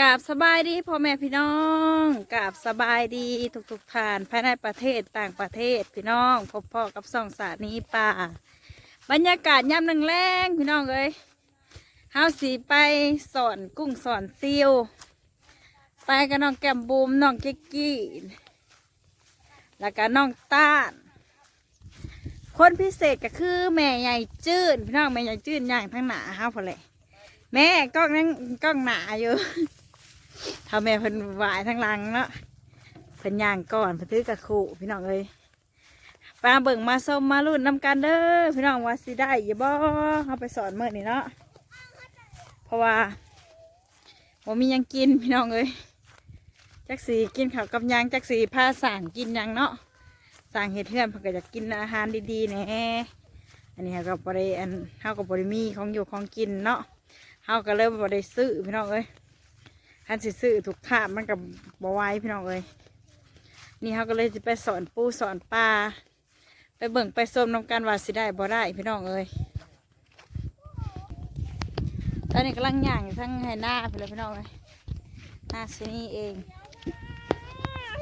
กราบสบายดีพ่อแม่พี่น้องกราบสบายดีทุกๆท่านภายในประเทศต่างประเทศพี่น้องพบพ่อกับส่องสานี้ป่า บรรยากาศย่ำนังแรงพี่น้องเอ้ยเฮาสีไปสอนกุ้งสอนซิวไปกับน้องแก้มบูมน้องเก๊กกี้แล้วก็น้องต้านคนพิเศษก็คือแม่ใหญ่จื้นพี่น้องแม่ใหญ่จื้นย่างทั้งหนาเฮาพอเลยแม่กล้องนั่งกล้องหนาอยู่ ทำแม่เพิ่นวายทั้งหลังเนาะเพิ่นย่างก่อนเพิ่นถือกระขู่พี่น้องเอ้ยปลาเบิ่งมาส้มมาลุ่นนำกันเด้อพี่น้องว่าสิได้อย่าบ่เอาไปสอนเมื่อนี่เนาะเพราะว่าผมมียังกินพี่น้องเอ้ยจักสีกินข้าวกับยังจักสีผ้าสั่งกินยังเนาะสั่งเห็ดเทือนเพิ่อยากกินอาหารดีๆแน่อันนี้เขาก็บริอันเฮาก็บริมีของอยู่ของกินเนาะเฮาก็เริ่มบ่ได้ซื้อพี่น้องเอ้ย คันสิซื้อถูกทามันกับบ่ไหวพี่น้องเอ้ยนี่เฮาก็เลยจะไปสอนปูสอนปลาไปเบิ่งไปส้มน้ำกันว่าสิได้บ่ได้พี่น้องเอ้ยตอนนี้กำลังย่างอยู่ทั้งให้หน้าพี่เลยพี่น้องเอ้ยหน้าสินี่เอง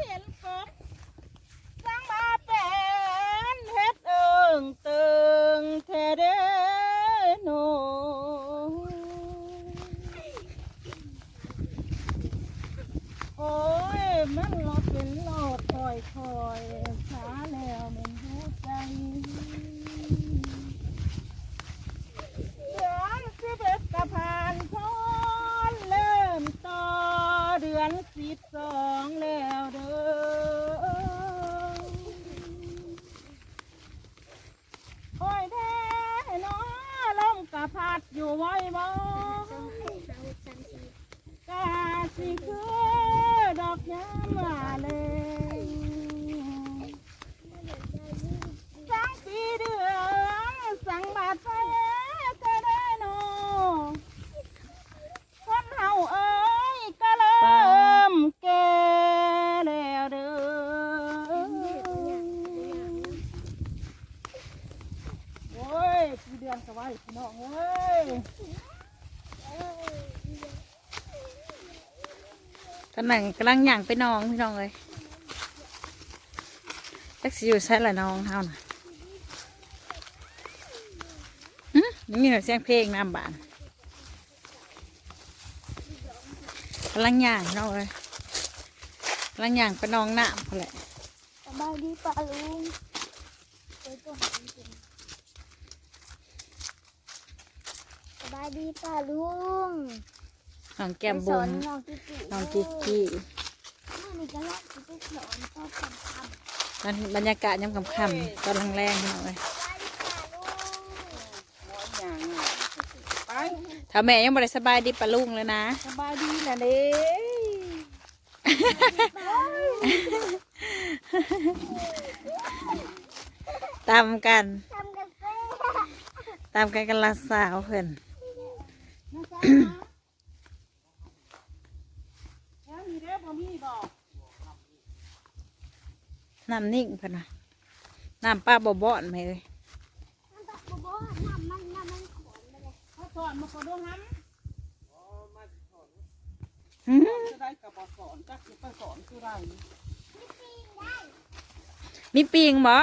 เห็นกบสังมาเป็นเฮ็ดเอิงเตึงแท้เดโน โอ้ย มันหลอดเป็นหลอดคอยคอยช้าแล้วมันหัวใจเดือนสิบเอ็ดกะผ่านพ้นเริ่มต่อเดือนสิบสองแล้วเด้อโอ้ยแท้เนาะลมกะพัดอยู่ไว้บ่กะสิคือ ดอกยามว่าเลยสังปีเดือนสังบาดไฟก็ได้เนาะคนเฮาเอ้ยก็เริ่มแก่แล้วเด้อโอ้ยปีเดือนก็ไว้พี่น้องเอ้ย กำลังกำลังย่างไปน้องพี่น้องเอ้ยจักสิอยู่ใช่ละน้องเฮาน่ะหึยังมีเสียงเพลงน้ำบานกำลังหย่างน้องเอ้ยกำลังหย่างไปน้องน้ำพอแหละสบายดีป่าลุงสบายดีป่าลุง น้องแก้มไปสบุอมนน้องกิ๊กกี้น้องกิ๊กกี้มื่อนี้ก็ลอกกิ๊กกี้สอนชอบทำทำตอนบรรยากาศย่ำกำค่ำๆตอนแรงๆพี่น้องเอ้ยสบายดีป่าลุงไปถ้าแม่ยังบ่ได้สบายดีปะลุงเลยนะสบายดีนะเด้ตามกันทำกาแฟตามกันกันละสาวเพิ่นนะจ๊ะแล้วมีเด้อบ่มีบอก น้ำนิ่งเพิ่นน่ะน้ำป้าบ่บ่อนไหมเอ้ยน้ำตาบบ่น้ำมันน้ำมันขอนไปเลยเขาสอนมาขอดูฮัมหือจะได้กับบอสอนจักจะไปสอนคือไรมีปิงบ่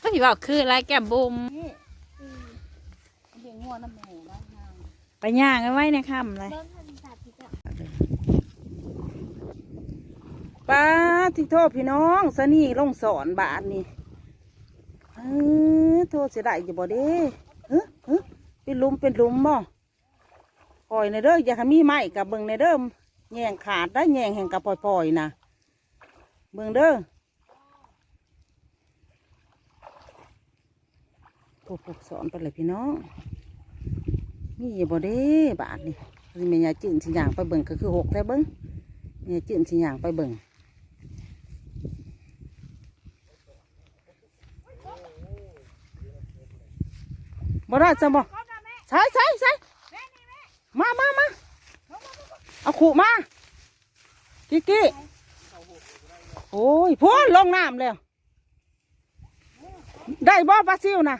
เฮ้ยบอกคืออะไรแก้มบุมนี่เลี้ยงงัวน้ำแม่ได้นางไปย่างเอาไว้ในค่ำเลย เริ่มทำศาสตร์ที่จะ ป้าที่โทษพี่น้องสนี่ลงสอนบาทนี่เออโทษเสียดายอยู่บ่เด้เฮ้เฮ้เป็นลุมเป็นลุมบ่ปล่อยในเด้ออย่าให้มีไม้กับเบิ่งในเด้อแย่งขาดได้แย่งแห่งกับปล่อยๆนะเบิ่งเด้อพวกพวกสอนไปเลยพี่น้องมีอยู่บ่เด้บาทนี่สิแม่ยาจื่นสิย่างไปเบิ่งก็คือหกแท้เบิ่งแม่ยาจื่นสิย่างไปเบิ่ง มาได้จังบ่ใช่ใช่ใช่มามามาเอาขู่มากิ๊กกี้โอ้ยพูนลงน้ำแล้ว ได้บ่ปลาซิวนะ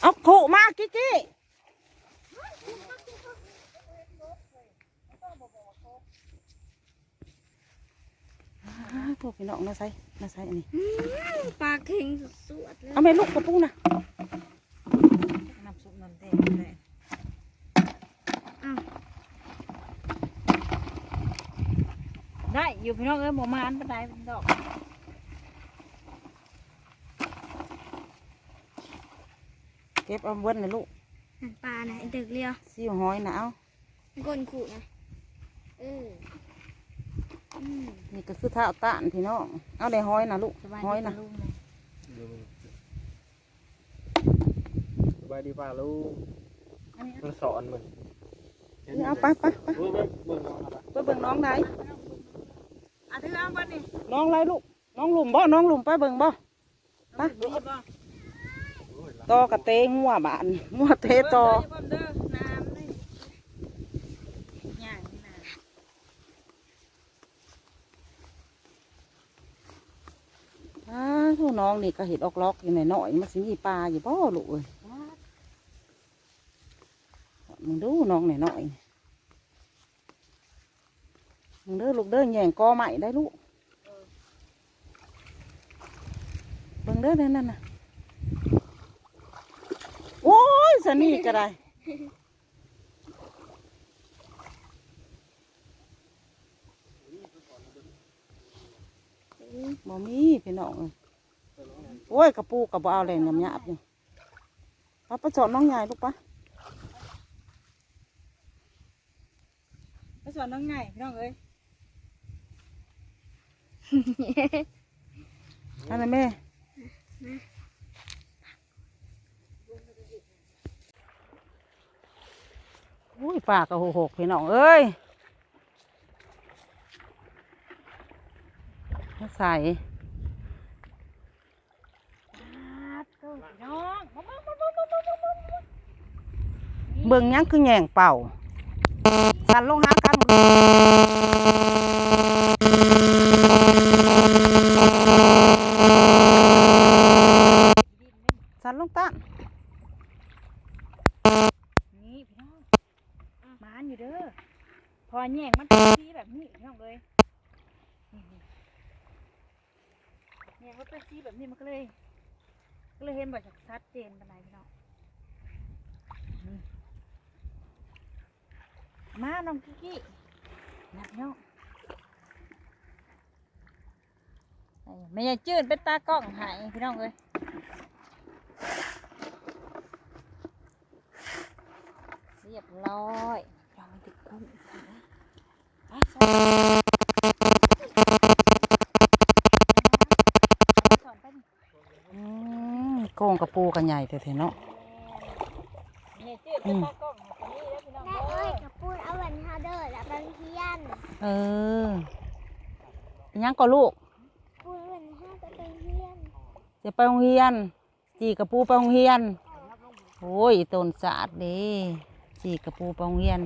เอาขู่มากิ๊กกี้พวกพี่น้องนะไซนะส่อันนี้ปลาเค็งสุดๆเลยเอาไปลูกกระปุ้งนะ น้ำซุปน้ำแดงเลยอ้าวได้อยู่พี่น้องเอ้ยหมูมานปานใดเป็นดอกเก็บเอาเบิ้ลนะลูกนั่นปลานะไอ้ตึกเรียวซิวหอยนะเอาก้นขู่นะเอออืมนี่ก็คือเท้าตานพี่น้องเอาได้หอยนะลูกสบายหอยดีนะปะลุงเลยส บายดีป่าลูกอันนี้มันสอนมึงนี่เอาไปไปไปเบิ่งเบิ่งเบิ่งเอาละไปเบิ่งน้องไหนอะถือเอาบ้านนี่น้องไรลูก น้องหลุมบ่ น้องหลุมไปเบิ่งบ่ไปดูบ่ต่อกระเตงงัวบานงัวเตต่อเบิ่งเด้อเด้อน้ำเลยย่างนี่นะอ้าทุน้องนี่ก็เห็ดออกล็อกอยู่หน่อยๆมันสิมีปลาอยู่บ่ลูกเอ้ย มึงดูน้องหน่อยๆมึงเด้อลูกเด้อแย่งกอใหม่ได้ลูกเบิ่งเด้อนั่นน่ะโอ้ยสนี่ก็ได้บ่มีพี่น้องโอ้ยกระปูกระบเอาแรงยำหยาบอยู่ปะไปสอนน้องใหญ่ลูกปะ สอนน้องไงพี่น้องเอ้ยอะไรแม่อุ้ยปากกระหหกพี่น้องเอ้ยใส่เบิ่งยังคือแยงเป่า สันลงหากันหมดสันลงตั้นนี่พี่น้องมานอยู่เด้อพอแย่งมันเป็นสีแบบนี้พี่น้องเลยนี่ๆแย่งมันเป็นสีแบบนี้มันก็เลยก็เลยเห็นแบบชัดเจนปานใดพี่น้อง มาน้องกิกกี้นับน้องเอ้ยไม่ใช่จืดเป็นตากล้องใหายพี่น้องเลยเรียบร้อยเราไม่ติดกุ้งไปสอนสอนไปดิอืมโกงกระปูกันใหญ่แต่เถอะเนาะนี่จืดเป็นตากล้อง เอออิหยังก็ลูกปูนวันฮาจะเป็นเพียนจะไปโรงเรียน จีกระปูไปโรงเรียน โอ้ยต้นสาดเด้จีกระปูไปโรงเรียน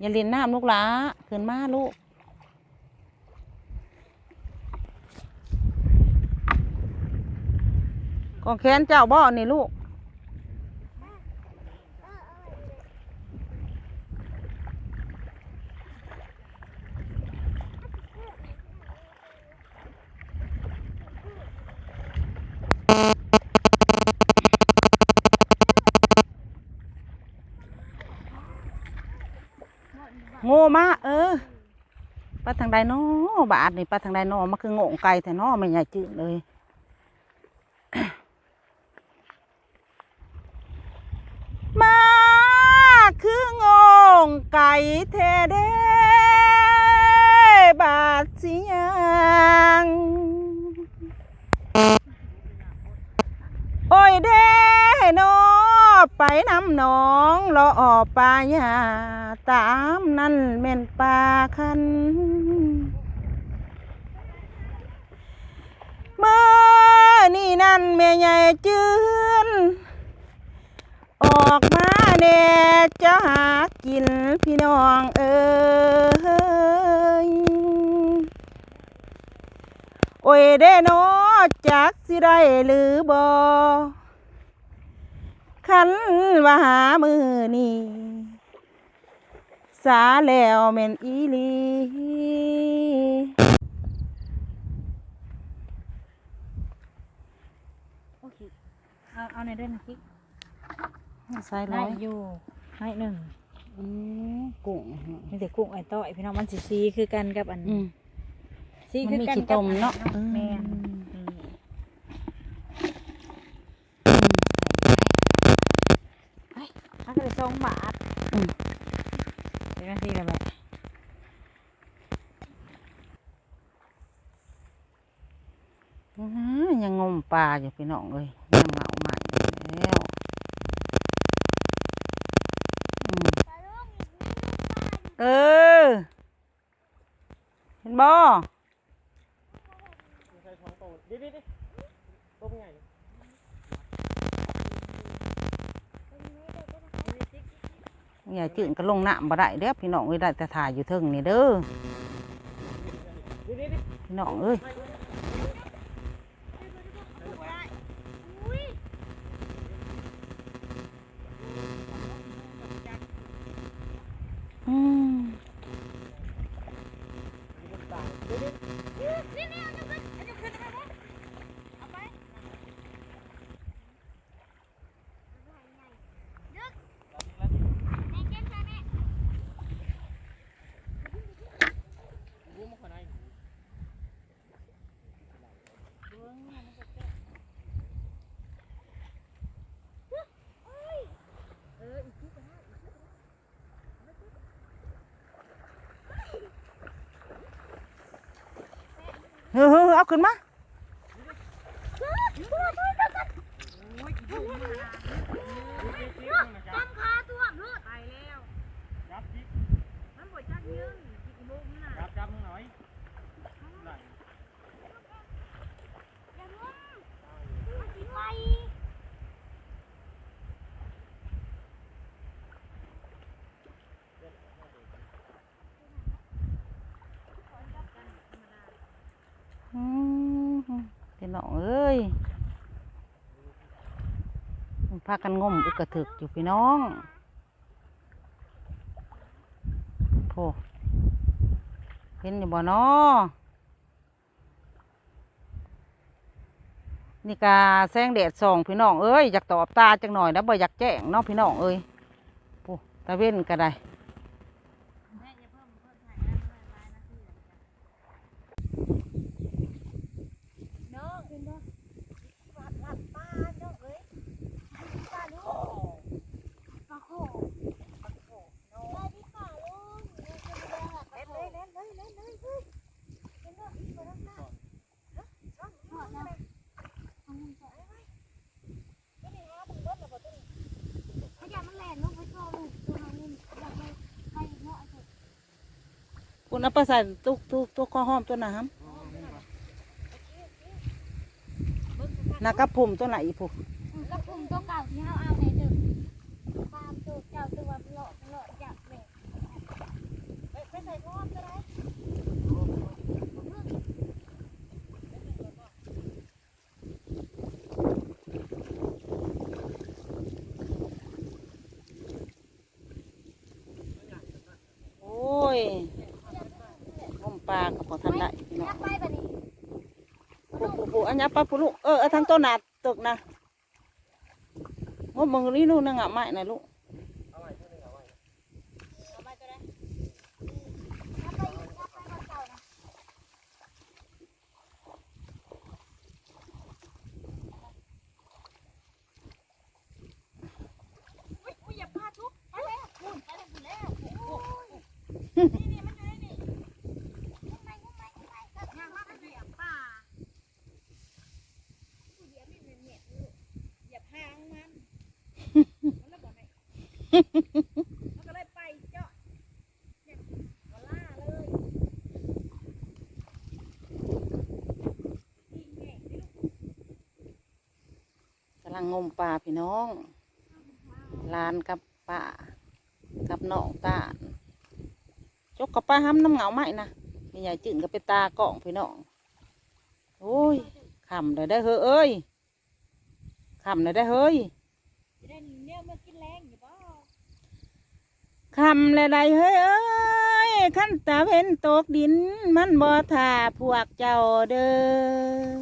อย่าเรียนน้ำลูกหลาขึ้นมาลูกกองแขนเจ้าบ่อนี่ลูก โง่มากเออไปทางใดน้อบาทนี่ไปทางใดน้อมันคือโง่ไก่แต่น้อไม่ใหญ่จืดเลยมาคือโง่ไก่เทเดบาดสิยังโอ้ยเด้นอ ไปน้ำหนองรออปลายาตามนั่นเม่นปลาคันเมื่อนี่นั่นแม่ใหญ่จืนออกมาแน่จะหากินพี่น้องเอ้ยโอ้ยเด้นอจักสิได้หรือบ่ ขันว่าหามือนี่สาแล้วแม่นอีลีโอเคเอาเอาในเรื่องคิกใส่ร้ไอยอยู่ให้หนึ่งอืมกุ้งฮะมีแต่กุ้งไอ้ต้อยพี่น้องมันสีซีคือกันกับอันซีคือกันมีต้มเนาะ แมน อืมนี่เฮ้ยมันก็เลยสองบาทอืมเป็นนาทีละแบบอื้อหือยังงมปลาอยู่พี่น้องเลยยังเหงาใหม่แล้วอืมปลาลุงอีกนิดนึงปลาเออ เห็นบ่ ใส่ท้องโตดิดิดิต้มใหญ่ อย่าจืดก็ลงน้ำบ่ได้เด้อพี่น้องเอ้ยได้แต่ถ่ายอยู่เทึงนี่เด้อดิดิดิพี่น้องเอ้ยอุ้ยอืม นี่นี่เอายกขึ้นเอายกขึ้นเอาไปเอาไปยึดแม่เก็บใส่แม่ รู้มาคนไหน เฮ้ยๆเอาขึ้นมา ต้มขาตัวเลือดไปแล้ว จับจิก มันปวดจักยืนอีกมุมน่ะ จับจับมึงหน่อยไหน อย่าล้มมันสิไป อืมพี่ น้องเอ้ยพากันงมอึกกระถึกอยู่พี่น้องโพเห็นอยู่บ่นอนี่กาแสงแดดส่องพี่น้องเอ้ยอยากตอบตาจังหน่อยนะบ่อยากแจ้งเนาะพี่น้องเอ้ยโอ้ตาเว้นก็ได้ น้องเป็นบ่หลับหลับป้าน้องเอ้ยป้าลูกปลาโขปลาโขน้องปลาที่ป่าลุงเล่นเลยเล่นเลยเล่นเลยเฮ้ยเล่นเลยอีกคนนึงนะฮะช่องช่องอะไรทำยังไงไว้ไม่ได้หามันเบิดแล้วบ่ตัวนี้ขยะมันแล่นลงไปคอลูกตัวนั้นอยากไปไปเนาะไอ้เถอะ คุณอาไปใส่ตุ๊กตุกตุกข้าวหอมตัวน้ำนากระผมตัวไหนอีกผู้แล้วกลุ่มตัวเก่าที่เฮาเอาในดึกตามตัวเจ้าตัวหลอดหลอดจับเลยไปใส่ข้อดก็ได้ โอ้ยงมปลากับพอทันได้พี่น้อ ยั ง บไปแบบนี้ ปุ๊บปุ๊บปุ๊บอันนี้ปลาปุ๊ลูกเออทั้งต้นหนาตึกนะงบมึงนี่นู่นนะงะไม่นะลูก เอาไว้ที่นึงเอาไว้ ยับไปยับไปก่อนเก่านะ อุ้ยอุ้ยอย่าพลาดทุกไปแล้วคุณไปแล้วคุณแล้วโอ้ยนี่นี่มันอยู่ในนี่ทำไมทำไมทำไมก็ยางมากเหยียบป่าเหยียบไม่เหม็นเหม็นลูกเหยียบหางมันมันแล้วบอกไหน มันก็เลยไปเจาะเนี่ยมาล่าเลยยิงแง่ดิลูกกำลังงมปลาพี่น้องลานกับป้ากับนองตาลจกกับปลาห้ำน้ำเหงาไม้นะมีใหญ่จืดกับไปตากล่องพี่น้องโอ้ยขำเลยได้เฮ้ยขำเลยได้เฮ้ย จะได้เนี่ยมากินแรงอยู่ป่ะ คำและใดเฮ้ยเอ้ยขั้นตาเพ็นตกดิน มันบ่ท่าพวกเจ้าเด้อ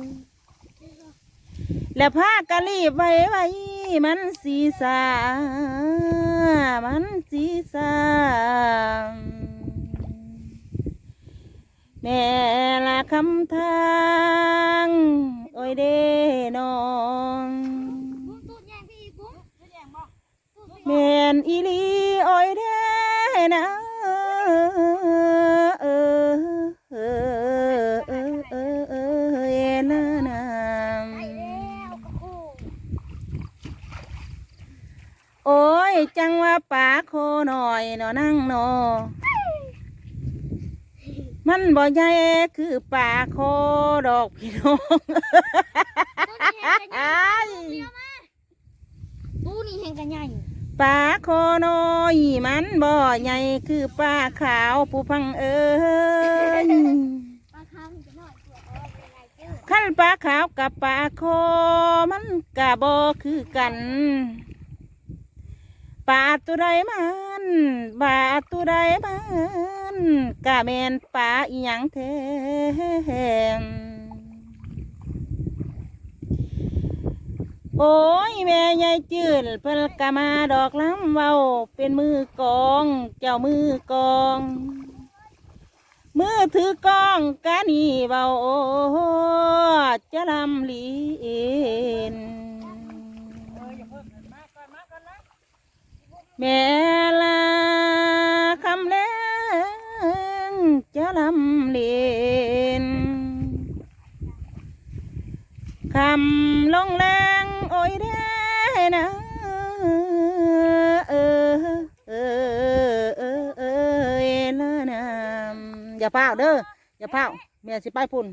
แล้วพากะรีบไว้ไว้มันสีสามันสีสาแม่ละคำทางโอ้ยเด้น้องบุ้มตูดแยงพี่อีกบุ้มตูดแยงบ่ตูดไปแม่นอีหลี ป่าโคหน่อยเนอนั่งเนอมันบ่ใหญ่คือป่าโคดอกพี่น้องตู้นี้แหงกันใหญ่ปลาคอน้อยมันบ่ใหญ่คือปลาขาวผู้พังเอิญปลาคามันจะน้อยกว่าเออยังไงเจ้าขั้นปลาขาวกับปลาคอมันกะบ่คือกัน ปลาตัวใดมันปลาตัวใดมันกะแมนปลาอีหยังแท้โอ้ยแม่ใหญ่จืดเพิ่นกะมาดอกล้ำเว้าเป็นมือกอง เจ้ามือกองมือถือกองกะนี่เบาโอ้จะลำลีเอ็น แม่ลาคำแรงจะลำเลียนคำลงแรงโอ้ยเด้นะเออเออเออเออเอละนามอย่าเผาเด้ออย่าเผาแม่สิไปพุ่น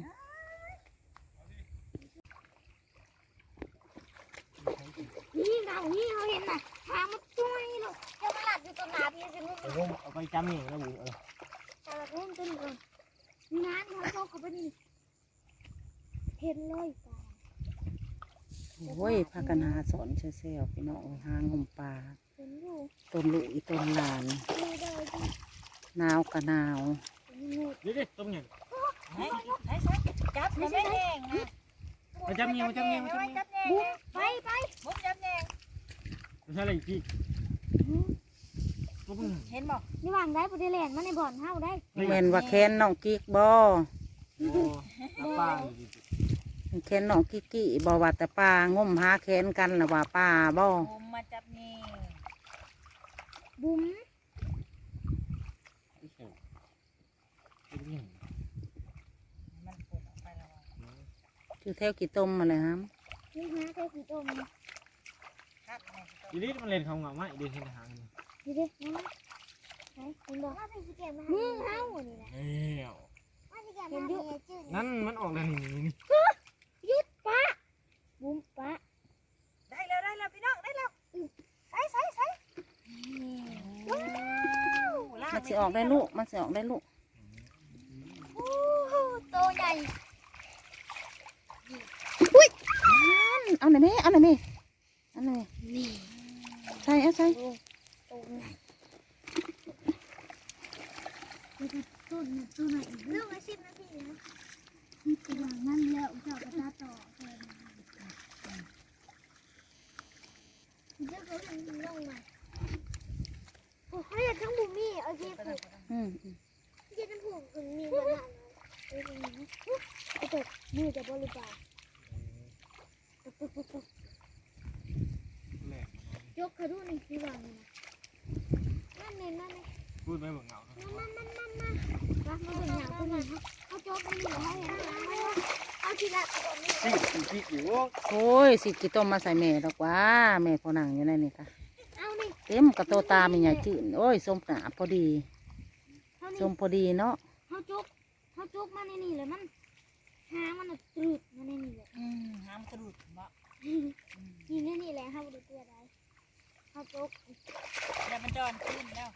นี่เรานี่เขาเห็นน่ะ ทางมันจุ้ยเนาะเจ้ามาหลัดอยู่ตรงหน้าพี่สิมึงเอาผมเอาไปจำเองแล้วบุเออแต่ละเพิ่มจนเออน้ำเขาโตเขาไปนี่เห็นเลยตาโอ้ยพากันหาสอนเชลๆพี่น้องหางมปลาเห็นอยู่ต้นลูกอีต้นหลานดูได้ที่หนาวกะหนาวเป็นงูเดี๋ยวดิต้มยังจับไม่แห้งนะมาจำเองมาจำเองมาจำเองจับแห้งบุ้มไปไปมุกจับแห้งไม่ ใช่อะไรอีกพี่ปุ๊บเห็นบ่นี่วางได้ปฏิเลนมาในบ่อนเฮาได้แม่นว่าแค้นน้องกิ๊กบ่โอ้น้ำปลาอยู่ดิแค้นน้องกิ๊กกี้บ่ว่าแต่ปลางมหาแค้นกันหรือว่าปลาบ่ผมมาจับนี่บุ้มไอ้เขียวเป็นยังมันปลุกออกไปแล้วชื่อแถวกี่ต้มมาเลยฮะนี่ฮะแค่กี่ต้มนี่ครับแม่ อีลิทมันเล่นเขาเหงาไหมเดินเห็นทางนี่ดินะไหนคุณบอกมึงเฮานี่นะเอ้วเห็นอยู่นั่นมันออกแล้วนี่นี่ยุดปะบุ้มปะได้แล้วได้แล้วพี่น้องได้แล้วใส่ใส่ใส่ว้าวลามันสิออกได้ลูกมันสิออกได้ลูกโอ้โตใหญ่เอาหน่อยแม่เอาหน่อยแม่เอาหน่อยแม่นี่ ใส่เอาใส่โตใหญ่ต้นต้นไหนเรื่องอาชีพนะพี่นะนี่ตัวนั่นแล้วจ้ากระตาต่อเจ้าเขาทำลงมาโอ้ยทั้งบุมี่โอเคผูกอืมอืมที่ทั้งผูกถึงมีขนาดนั้นเออ้ตกมือจะบริบาลปุ๊บปุ๊บปุ๊บแหลก ยกกระดูกนี่ที่วางนี่นะนั่นเองนั่นเองพูดไปบอกเหงามามามามามามามาเป็นอย่างตัวนี้เอาจ๊กไปหนึ่งให้เอาทีละตัวนี้พี่พี่อยู่โอ้ยสิกี่ต้มมาใส่แม่ดอกว่าแม่พอนังอยู่ในนี่ค่ะเอานี่เต็มกระโตตามีใหญ่จืดโอ้ยส้มหนาพอดีส้มพอดีเนาะเอาจ๊กเอาจ๊กมาในนี่เลยมันหางมันตรุดมาในนี่เลยหามกระดุดบ่นี่ในนี่แหละเขาดูตัวได้ เอาโจ๊กเดี๋ยวมันจอนขึ้นแล้ว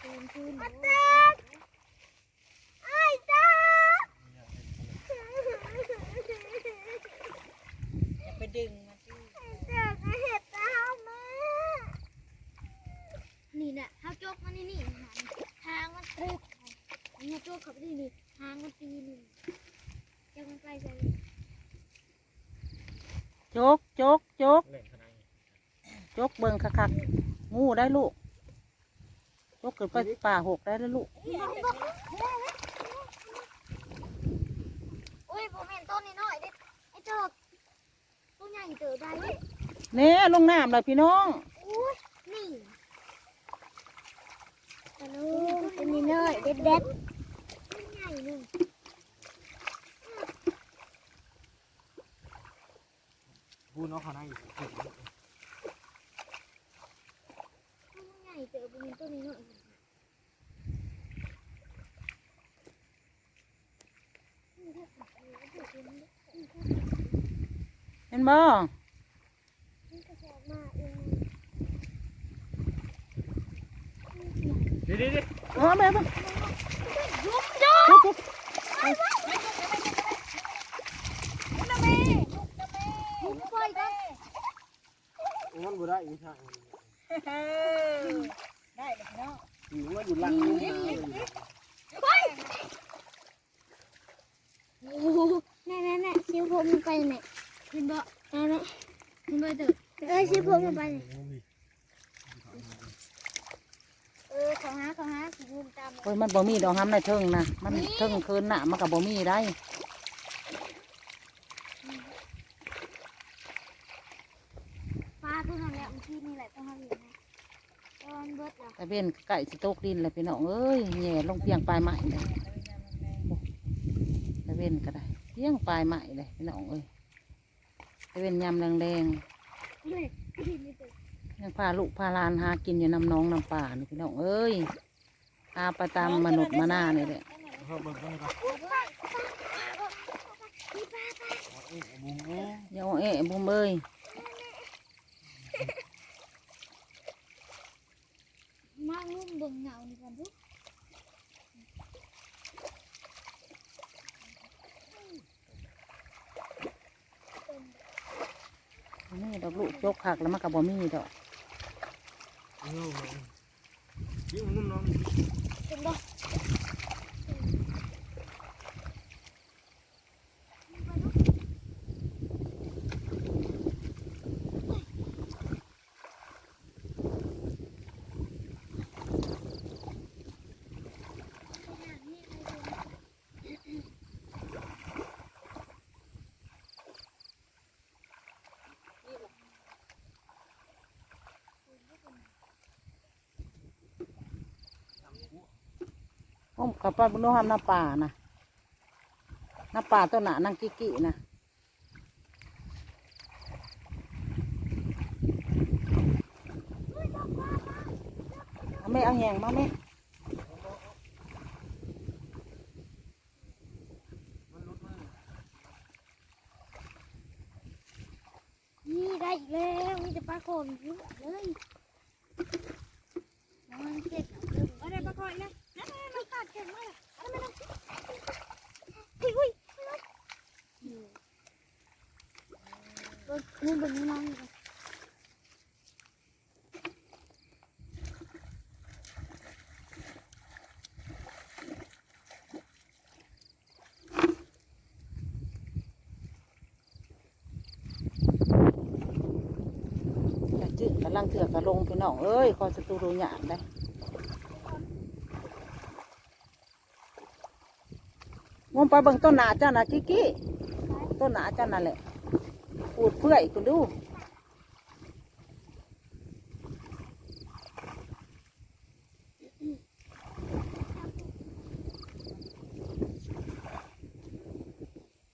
คืนคืนอาตาไอ้ตาอย่าไปดึงมันสิเด็กเห็ดตาแม่นี่น่ะเขาโจ๊กมาในนี่หางหางมันตรึดนี่โจ๊กเขาไปนี่นี่หางมันตีนี่จะมันไปใส่จกจกจก เล่นขนาดนี้จกเบิ่งคักๆงูได้ลูกจกเกิดไปป่าหกได้แล้วลูกโอ้ยผมเห็นต้นนี้หน่อยดิไอ้เจ้าตัวใหญ่เติบได้เลยเน่ลงน้ำเลยพี่น้องโอ้ยนี่ตะลุงเป็นนี่น้อยเด็ดเด็ดตัวใหญ่หนึ่งพูดน้องเขานั่งอยู่ ตัวใหญ่เติบเป็นต้นนี้หน่อย เห็น บ่นี่ก็จะมาเองเดี๋ยวเดี๋ยวเดี๋ยวเออแม่บ่ยุบยจกจกยุบไปกันมันบ่ได้อีกทางได้เลยพี่น้องอยู่ว่าอยู่หลังนี่นะโอ้โหแน่แน่แน่ชิวผมไปไหน ขึ้นบ่แน่แน่ขึ้นบ่เติบเอ้ยชิวผมไปไหนเออเขาหาเขาหาสิยืนตามโอ้ยมันบ่มีดอกห้ำในเทิงนะมันเทิงคืนน่ะมันกับบ่มีได้ปลาตัวนั้นแหละมันที่นี่แหละต้องทำอย่างนี้ตอนเบิดอะแต่เว้นไก่สิตกดินเลยพี่น้องเอ้ยแย่ลงเพียงปลายไม้เลยแต่เว้นก็ได้เพียงปลายไม้เลยพี่น้องเอ้ยแต่ เป็นยำแรงเฮ้ยที่นี่ตัวๆยังพาลูกพาลานหากินอยู่น้ำน้องน้ำป่านี่พี่น้องเอ้ยพาไปตามมนุษย์มาหน้านี่แหละ เขาเบิ่งกันก่อน โอ้ยปลาปลาปลามีปลาปลา เอ้ยบุ้งเอ้ย เดี๋ยวเอ๊ะบุ้มเอ้ย มางุ้มเบิ่งเงานี่ก่อนทุก บ่มีดอกลู กจกขักแล้วมันกับบ่มีดอกเอ้ยยิ่งนุ่มน้อง เป็นบ่ มกับป้าบุญห้ามน้าป่านะน้าป่าต้นหนานั่งกิกินะเอาแม่เอาแหงมาแม่ นี่ได้อีกแล้วมีแต่ปลาโคนเยอะเลยแล้วมันเจ็บเริ่มก็ได้ปลาโคนแล้วนั่นนั่นมันกัดเจ็บมากอันนั้นมันอุ้ยอุ้ย นี่เบิ่งนี่น้องนี่ก่อนจะจืดกำลังเถื่อกระลงพี่น้องเอ้ยคอยสตูรูหยาดได้งมไปเบิ่งต้นหนาจ้านะกิกิต้นหนาจ้านั่นแหละ ปูดเพื่อยคุณดูเ